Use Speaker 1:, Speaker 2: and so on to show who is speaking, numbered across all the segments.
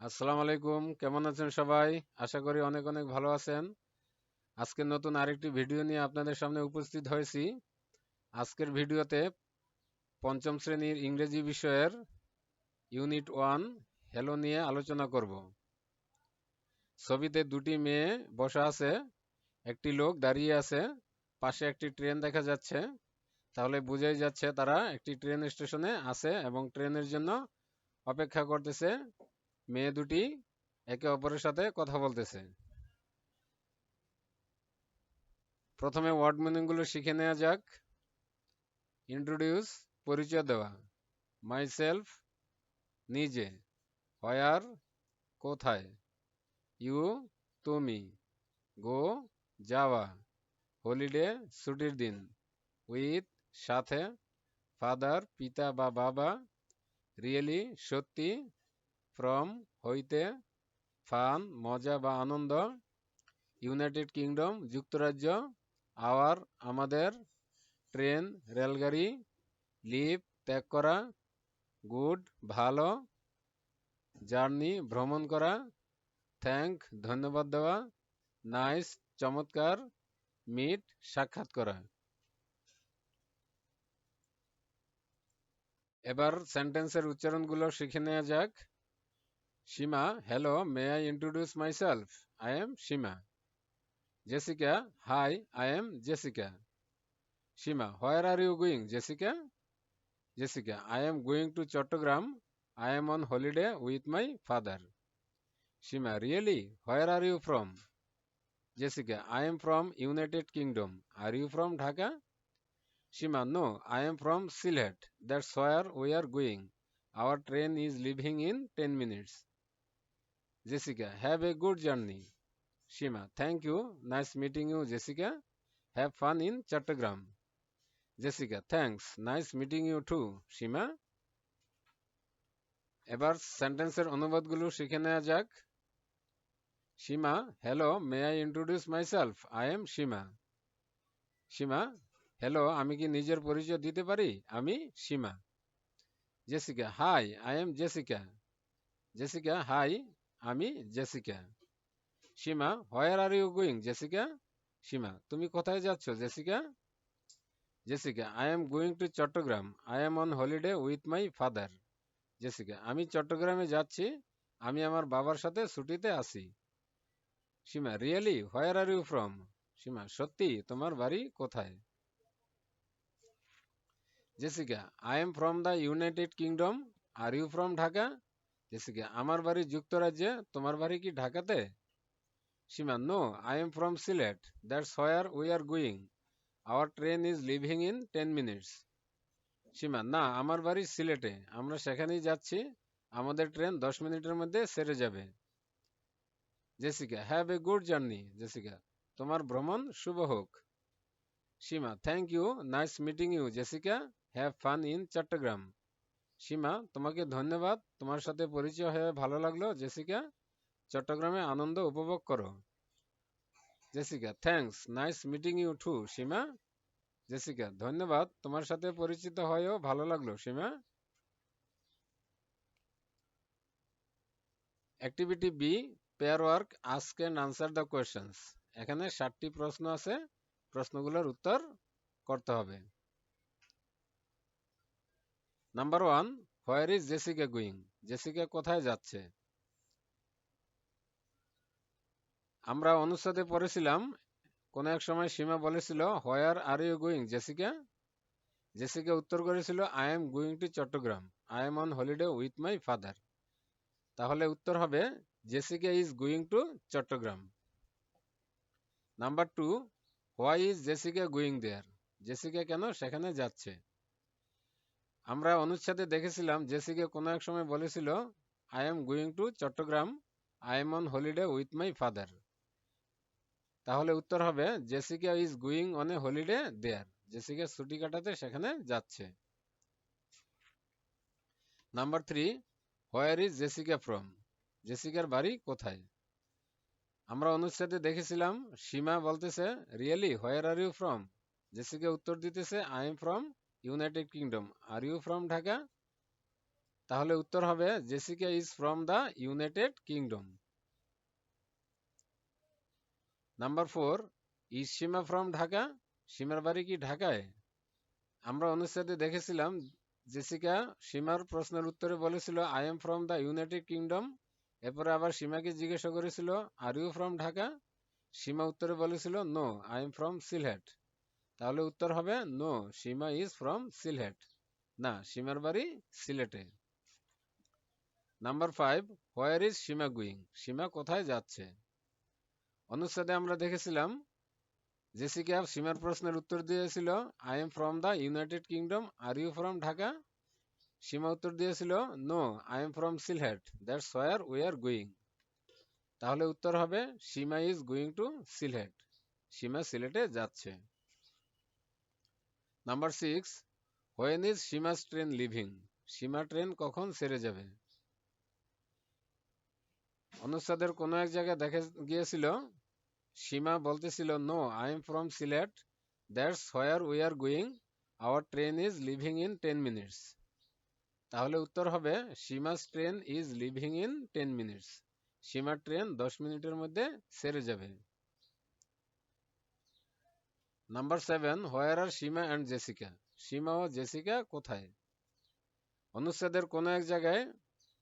Speaker 1: আসসালামু আলাইকুম। কেমন আছেন সবাই? আশা করি অনেক অনেক ভালো আছেন। আজকে নতুন আরেকটি ভিডিও নিয়ে আপনাদের সামনে উপস্থিত হয়েছি। আজকের ভিডিওতে পঞ্চম শ্রেণির ইংরেজি বিষয়ের ইউনিট ওয়ান হ্যালো নিয়ে আলোচনা করব। ছবিতে দুটি মেয়ে বসা আছে। একটি লোক দাঁড়িয়ে আছে। পাশে একটি ট্রেন দেখা যাচ্ছে। তাহলে বোঝাই যাচ্ছে তারা একটি ট্রেন স্টেশনে আছে এবং ট্রেনের জন্য অপেক্ষা করতেছে। মেয়ে দুটি একে অপরের সাথে কথা বলতেছে। প্রথমে ওয়ার্ড মিনিংগুলো শিখে নেওয়া যাক। ইন্ট্রোডিউস পরিচয় দেওয়া। মাই সেলফ নিজে। হোয়ার কোথায়? ইউ তুমি। গো যাওয়া। হলিডে ছুটির দিন। উইথ সাথে। ফাদার পিতা বা বাবা। রিয়েলি সত্যি। ফ্রম হইতে ফান, মজা বা আনন্দ, ইউনাইটেড কিংডম, যুক্তরাজ্য, আওয়ার, আমাদের ট্রেন, রেলগাড়ি লিভ ত্যাগ করা, গুড, ভালো, জার্নি, ভ্রমণ করা থ্যাঙ্ক ধন্যবাদ দেওয়া, নাইস, চমৎকার, মিট, সাক্ষাৎ করা। এবার সেন্টেন্সের উচ্চারণগুলো শিখে নেওয়া যাক। Shima, hello, may I introduce myself? I am Shima. Jessica, hi, I am Jessica. Shima, where are you going, Jessica? Jessica, I am going to Chattogram. I am on holiday with my father. Shima, really? Where are you from? Jessica, I am from United Kingdom. Are you from Dhaka? Shima, no, I am from Silhet. That's where we are going. Our train is leaving in 10 minutes. Jessica, have a good journey. Shima, thank you. Nice meeting you, Jessica. Have fun in Chattogram. Jessica, thanks. Nice meeting you too, Shima. এবার সেন্টেন্সের অনুবাদগুলো শিখে নেওয়া যাক Seema hello may I introduce myself I am Seema Seema hello আমি কি নিজের পরিচয় দিতে পারি আমি Seema Jessica hi I am Jessica Jessica hi আমি Jessica. Seema where are you going Jessica? Seema, তুমি কোথায় যাচ্ছ? Jessica? Jessica I am going to Chittagong I am on holiday with my father Jessica, আমি চট্টগ্রামে যাচ্ছি। আমি আমার বাবার সাথে ছুটিতে আছি। Seema really where are you from Seema, সত্যি, তোমার বাড়ি কোথায়? Jessica I am from the United Kingdom are you from Dhaka Jessica আমার বাড়ি যুক্তরাজ্যে, তোমার বাড়ি কি ঢাকাতে? Seema no I am from Sylhet that's where we are going our train is leaving in ten minutes Seema না, আমার বাড়ি সিলেটে, আমরা সেখানেই যাচ্ছি, আমাদের ট্রেন দশ মিনিটের মধ্যে সেরে যাবে। Jessica have a good journey Jessica তোমার ভ্রমণ শুভ হোক। Seema thank you nice meeting you Jessica have fun in Chittagong Seema, তোমাকে ধন্যবাদ। তোমার সাথে পরিচয় হয়ে ভালো লাগল। জেসিকা, চট্টগ্রামে আনন্দ উপভোগ করো। Jessica, thanks. Nice meeting you too, Seema. Jessica, ধন্যবাদ। তোমার সাথে পরিচিত হয়েও ভালো লাগল, Seema. Activity B, pair work, ask and answer the questions এখানে ষাটটি প্রশ্ন আছে। প্রশ্নগুলোর উত্তর করতে হবে। Number one where is Jessica going Jessica কোথায় যাচ্ছে? আমরা অনুচ্ছেদে পড়েছিলাম, কোন এক সময় সীমা বলেছিল where are you going Jessica Jessica উত্তর করেছিল I am going to Chittagong I am on holiday with my father তাহলে উত্তর হবে Jessica is going to Chittagong number two why is Jessica going there Jessica কেন সেখানে যাচ্ছে? আমরা অনুচ্ছেদে দেখেছিলাম, জেসিকে কোনো এক সময় বলেছিল I am going to Chittagong I am on holiday with my father তাহলে উত্তর হবে, Jessica is going on a holiday there Jessica ছুটি কাটাতে সেখানে যাচ্ছে। Number three where is Jessica from জেসিকার বাড়ি কোথায়? আমরা অনুচ্ছেদে দেখেছিলাম, সীমা বলতেছে really where are you from Jessica উত্তর দিতেছে I am from United Kingdom are you from Dhaka তাহলে উত্তর হবে Jessica is from the United Kingdom number four is Seema from Dhaka সীমার বাড়ি কি ঢাকায় আমরা অনুচ্ছেদে দেখেছিলাম জেসিকা সীমার প্রশ্নের উত্তরে বলেছিল I am from the United Kingdom এরপরে আবার সীমাকে জিজ্ঞাসা করেছিল are you from Dhaka Seema উত্তরে বলেছিল no I am from Sylhet তাহলে উত্তর হবে no Seema is from Sylhet না, সীমার বাড়ি সিলেটে। Number five where is Seema going Seema কোথায় যাচ্ছে? অনুচ্ছেদে আমরা দেখেছিলাম, জেসিকা সীমার প্রশ্নের উত্তর দিয়েছিল I am from the United Kingdom are you from Dhaka? Seema উত্তর দিয়েছিল no I am from Sylhet that's where we are going তাহলে উত্তর হবে, Seema is going to Sylhet Seema সিলেটে যাচ্ছে। Number six when is Seema's train leaving Seema train কখন ছেড়ে যাবে? অনুচ্ছেদের কোনো এক জায়গায় দেখে গিয়েছিল সীমা বলতেছিল no I am from Sylhet that's where we are going our train is leaving in ten minutes তাহলে উত্তর হবে Seema's train is leaving in ten minutes Seema train দশ মিনিটের মধ্যে ছেড়ে যাবে। Number seven where are Seema and Jessica Seema ও জেসিকা কোথায়? অনুচ্ছেদের কোনো এক জায়গায়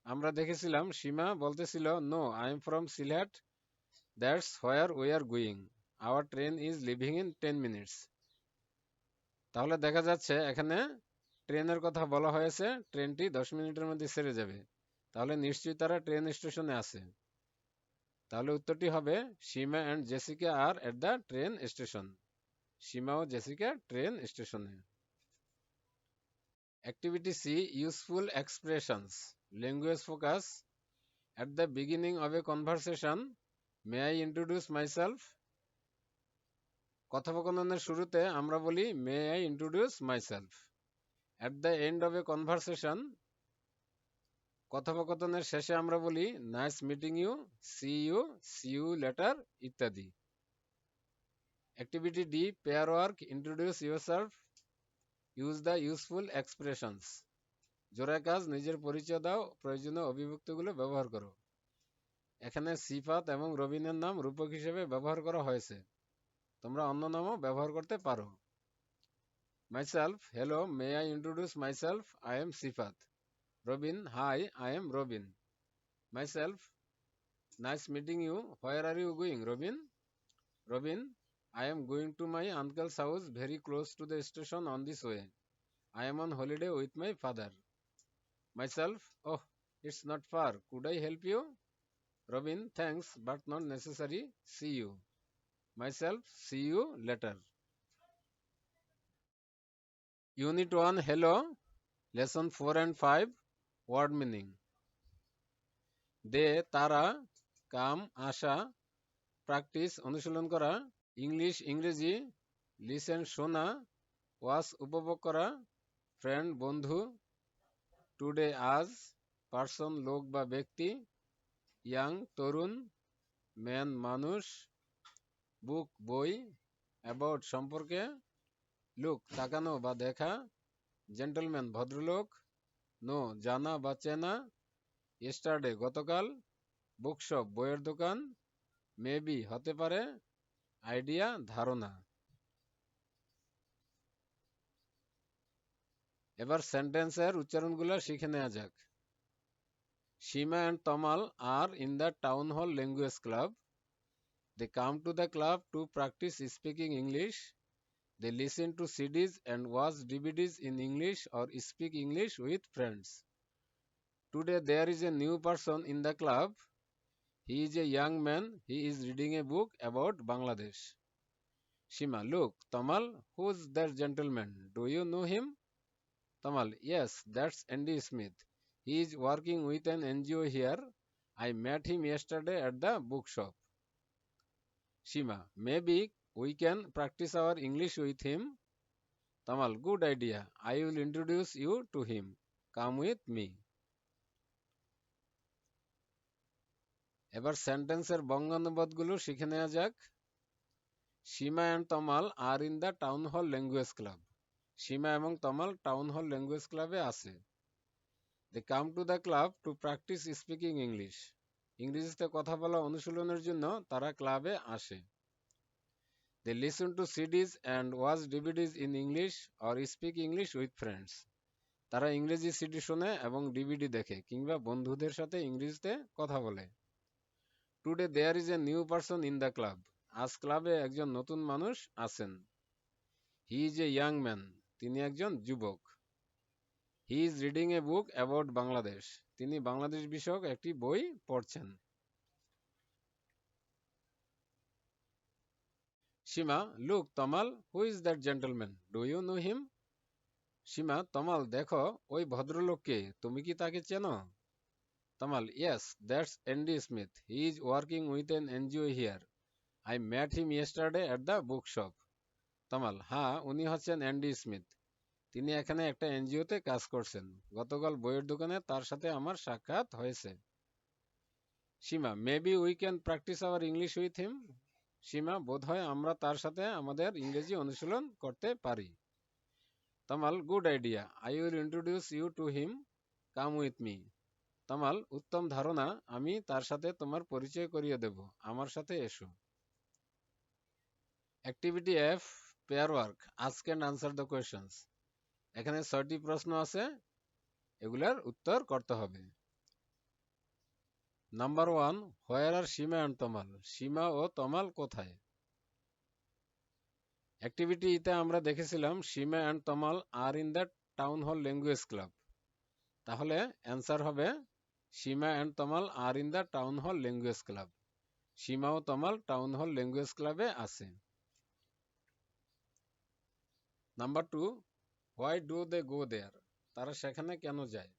Speaker 1: আমরা দেখেছিলাম সীমা বলতেছিল no I am from Sylhet that's where we are going our train is leaving in ten minutes তাহলে দেখা যাচ্ছে, এখানে ট্রেনের কথা বলা হয়েছে, ট্রেনটি দশ মিনিটের মধ্যে ছেড়ে যাবে। তাহলে নিশ্চয়ই তারা ট্রেন স্টেশনে আছে। তাহলে উত্তরটি হবে Seema and Jessica are at the train station Seema Jessica train স্টেশনে। Activity C useful expressions language focus at the beginning of a conversation, may i introduce myself? কথোপকথনের শুরুতে আমরা বলি may I introduce myself at the end of a conversation কথোপকথনের শেষে আমরা বলি nice meeting you see you see you later ইত্যাদি। Activity D pair work introduce yourself use the useful expressions জোড়া কাজ, নিজের পরিচয় দাও, প্রয়োজনীয় অভিব্যক্তিগুলো ব্যবহার করো। এখানে সিফাত এবং রবিনের নাম রূপক হিসেবে ব্যবহার করা হয়েছে। তোমরা অন্য নামও ব্যবহার করতে পারো। Myself hello may I introduce myself I am Sifat Robin hi I am Robin. Myself nice meeting you where are you going Robin? Robin I am going to my uncle's house very close to the station on this way. I am on holiday with my father. Myself, oh, it's not far. Could I help you? Robin, thanks, but not necessary. See you. Myself, see you later. Unit 1, hello. Lesson 4 and 5, word meaning. They Tara, come আসা Practice, অনুশীলন করা English, ইংরেজি listen শোনা ওয়াস উপভোগ করা friend বন্ধু today আজ person লোক বা ব্যক্তি ইয়াং তরুণ ম্যান মানুষ বুক বই অ্যাবাউট সম্পর্কে লুক তাকানো বা দেখা জেন্টলম্যান ভদ্রলোক নো জানা বা চেনা ইস্টারডে গতকাল বুকশপ বইয়ের দোকান মেবি হতে পারে আইডিয়া ধারণা এবার সেন্টেন্সের উচ্চারণগুলো শিখে নেওয়া যাক Seema and Tamal R in the town hall language club they come to the club to practice speaking English they listen to CDs and watch DVDs in English or speak English with friends today there is a new person in the club He is a young man. He is reading a book about Bangladesh. Shima, look, Tamal, who's that gentleman? Do you know him? Tamal, yes, that's Andy Smith. He is working with an NGO here. I met him yesterday at the bookshop. Shima, maybe we can practice our English with him. Tamal, good idea. I will introduce you to him. Come with me. এবার সেন্টেন্সের বঙ্গানুবাদগুলো শিখে নেওয়া যাক। Seema and Tamal are in the town hall language club Seema এবং Tamal town hall language ক্লাবে আছে। They come to the club to practise speaking English ইংরেজিতে কথা বলা অনুশীলনের জন্য তারা ক্লাবে আসে। They listen to CDs and watch DVDs in English or speak English with friends তারা ইংরেজি সিডি শোনে এবং ডিভিডি দেখে কিংবা বন্ধুদের সাথে ইংরেজিতে কথা বলে। Today there is a new person in the club আজ ক্লাবে একজন নতুন মানুষ আছেন। He is a young man তিনি একজন যুবক। He is reading a book about Bangladesh তিনি বাংলাদেশ বিষয়ক একটি বই পড়ছেন। Seema look Tamal who is that gentleman do you know him Seema Tamal দেখো, ওই ভদ্রলোককে। তুমি কি তাকে চেনো? Yes that's Andy Smith he is working with an NGO here I met him yesterday at the book shop Tamal হ্যাঁ উনি হচ্ছেন অ্যান্ডি স্মিথ তিনি এখানে একটা এনজিওতে কাজ করছেন। গতকাল বইয়ের দোকানে তার সাথে আমার সাক্ষাৎ হয়েছে। Seema maybe we can practise our English with him Seema, বোধহয় আমরা তার সাথে আমাদের ইংরেজি অনুশীলন করতে পারি। Tamal good idea I will introduce you to him come with me Tamal, উত্তম ধারণা, আমি তার সাথে তোমার পরিচয় করিয়ে দেব। আমার সাথে এসো। Activity F pair work and answer the questions এখানে ছয়টি প্রশ্ন আছে, এগুলার উত্তর করতে হবে। Number one where are Seema and Tamal Seema ও তমাল কোথায়? অ্যাক্টিভিটি ইতে আমরা দেখেছিলাম Seema and Tamal are in the town hall language club তাহলে অ্যান্সার হবে Seema and Tamal are in the town hall language club Seema O Tamal town hall language ক্লাবে আছে number two why do they go there তারা সেখানে কেন যায়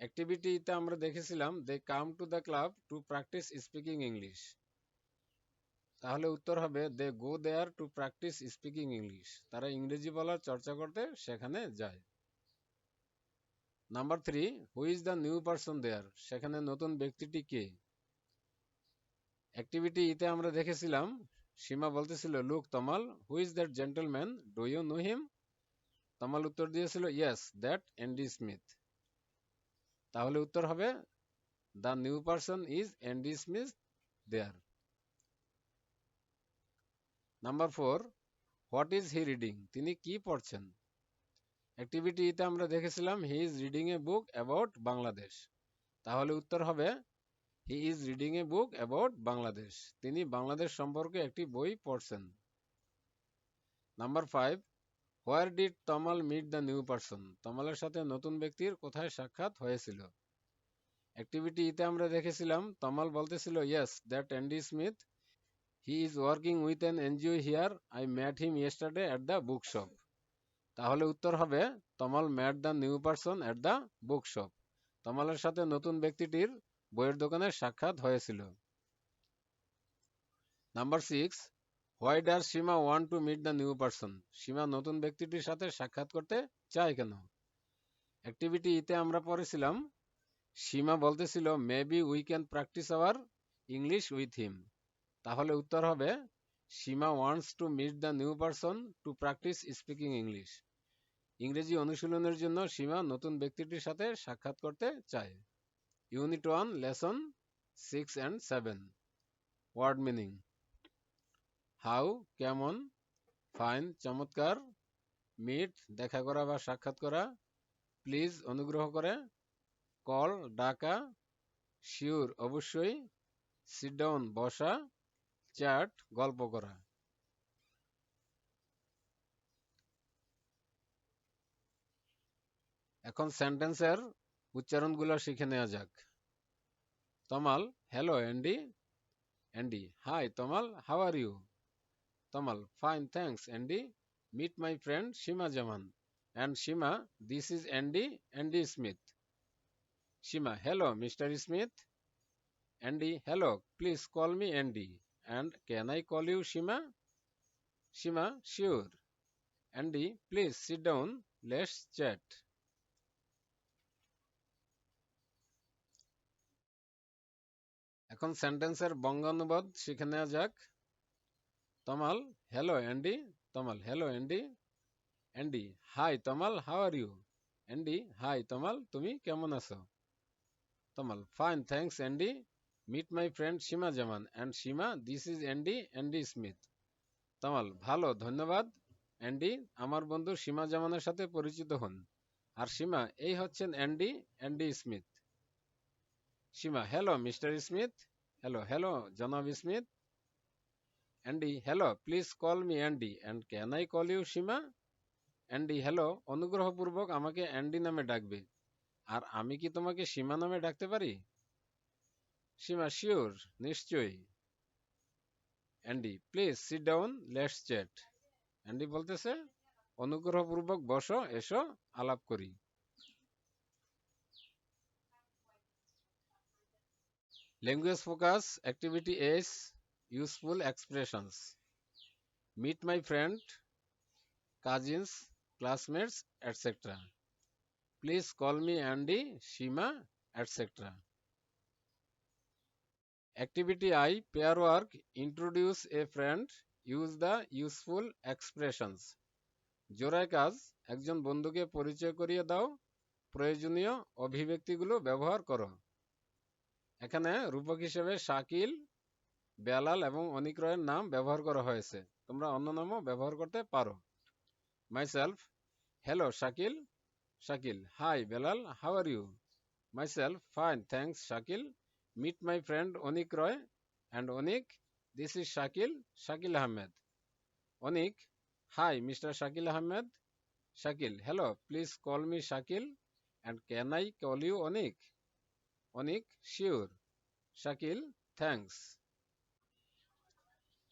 Speaker 1: অ্যাক্টিভিটিতে আমরা দেখেছিলাম they come to the club to practise speaking English তাহলে উত্তর হবে they go there to practise speaking English তারা ইংরেজি বলার চর্চা করতে সেখানে যায় number three who is the new person there সেখানে নতুন ব্যক্তিটি কে? অ্যাক্টিভিটি ইতে আমরা দেখেছিলাম, সীমা বলতেছিল look Tamal who is that gentleman do you know him Tamal উত্তর দিয়েছিল ইয়েস দ্যাট এন্ডি স্মিথ তাহলে উত্তর হবে the new person is Andy Smith there number four what is he reading তিনি কি পড়ছেন? অ্যাক্টিভিটিতে আমরা দেখেছিলাম he is reading a book about Bangladesh তাহলে উত্তর হবে he is reading a book about Bangladesh তিনি বাংলাদেশ সম্পর্কে একটি বই পড়ছেন। Number five where did Tamal meet the new person তমালের সাথে নতুন ব্যক্তির কোথায় সাক্ষাৎ হয়েছিল? অ্যাক্টিভিটি ইতে আমরা দেখেছিলাম তমাল বলতেছিল yes that Andy Smith he is working with an NGO here I met him yesterday at the book shop তাহলে উত্তর হবে Tamal met the new person at the book shop তমালের সাথে নতুন ব্যক্তিটির বইয়ের দোকানে সাক্ষাৎ হয়েছিল। Number six, why did Seema want to meet the new person? Seema নতুন ব্যক্তিটির সাথে সাক্ষাৎ করতে চায় কেন? অ্যাক্টিভিটি ইতে আমরা পড়েছিলাম, সীমা বলতেছিল maybe we can practice our English with him তাহলে উত্তর হবে, Seema wants to meet the new person to practice speaking English ইংরেজি অনুশীলনের জন্য সীমা নতুন ব্যক্তিটির সাথে সাক্ষাৎ করতে চায়। Unit one lesson six and seven word meaning how কেমন ফাইন চমৎকার মিট দেখা করা বা সাক্ষাৎ করা প্লিজ অনুগ্রহ করে কল ডাকা শিওর অবশ্যই সিট ডাউন বসা চ্যাট গল্প করা। এখন সেন্টেন্সের উচ্চারণগুলো শিখে নেওয়া যাক। Tamal hello Andy Andy hi Tamal how are you Tamal fine thanks Andy meet my friend Seema Zaman and Seema this is Andy Andy Smith Seema hello mister Smith Andy hello please call me Andy and can I call you Seema Seema sure Andy, please sit down Let's chat. এখন সেন্টেন্সের বঙ্গানুবাদ শিখে নেওয়া যাক। Tamal hello Andy Tamal hello Andy Andy hi Tamal how are you Andy hi Tamal, তুমি কেমন আছো? Tamal fine thanks Andy meet my friend Seema Zaman. And Seema this is Andy Andy Smith Tamal, ভালো, ধন্যবাদ। Andy আমার বন্ধু সীমা জামানের সাথে পরিচিত হন। আর সীমা, এই হচ্ছেন Andy Andy Smith Seema hello mister Smith hello hello জনাব Smith Andy hello please call me Andy and can I call you Seema Andy hello অনুগ্রহপূর্বক আমাকে অ্যান্ডি নামে ডাকবে। আর আমি কি তোমাকে সীমা নামে ডাকতে পারি? সীমা শিওর নিশ্চয়ই। Andy please sit down let's chat Andy বলতেছে, অনুগ্রহপূর্বক বসো, এসো, আলাপ করি। Language focus activities useful expressions meet my friend cousins, classmates, etc. Please call me Andy, Shima, etc. Activity I pair work introduce a friend use the useful expressions. জোড়ায় কাজ একজন বন্ধুকে পরিচয় করিয়ে দাও প্রয়োজনীয় অভিব্যক্তিগুলো ব্যবহার করো এখানে রূপক হিসেবে শাকিল, বেলাল এবং অনিক্রয়ের নাম ব্যবহার করা হয়েছে। তোমরা অন্য নামও ব্যবহার করতে পারো। Myself hello Shakil Shakil hi Belal how are you myself fine thanks Shakil meet my friend Anik Roy and Anik this is Shakil Shakil Ahmed. Anik hi mister Shakil Ahmed. Shakil hello please call me Shakil and can I call you Anik? Onik sure. Shakil thanks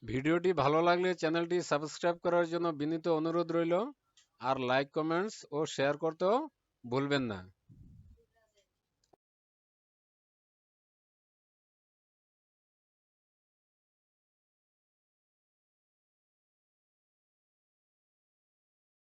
Speaker 1: ভিডিওটি ভালো লাগলে চ্যানেলটি subscribe করার জন্য বিনীত অনুরোধ রইল। আর লাইক, কমেন্টস ও শেয়ার করতেও ভুলবেন না।